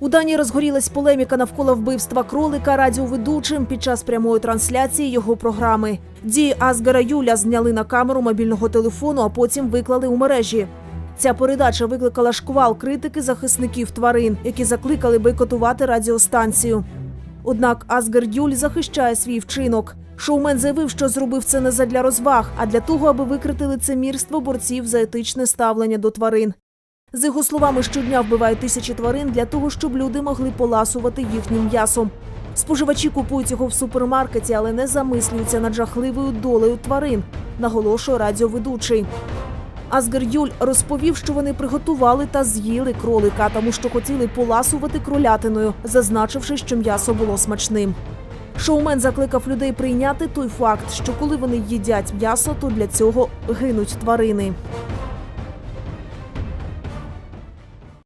У Данії розгорілась полеміка навколо вбивства кролика радіоведучим під час прямої трансляції його програми. Дії Асгара Юля зняли на камеру мобільного телефону, а потім виклали у мережі. Ця передача викликала шквал критики захисників тварин, які закликали бойкотувати радіостанцію. Однак Асгар Юль захищає свій вчинок. Шоумен заявив, що зробив це не задля розваг, а для того, аби викрити лицемірство борців за етичне ставлення до тварин. З його словами, щодня вбивають тисячі тварин для того, щоб люди могли поласувати їхнім м'ясом. Споживачі купують його в супермаркеті, але не замислюються над жахливою долею тварин, наголошує радіоведучий. Асгар Юль розповів, що вони приготували та з'їли кролика, тому що хотіли поласувати кролятиною, зазначивши, що м'ясо було смачним. Шоумен закликав людей прийняти той факт, що коли вони їдять м'ясо, то для цього гинуть тварини.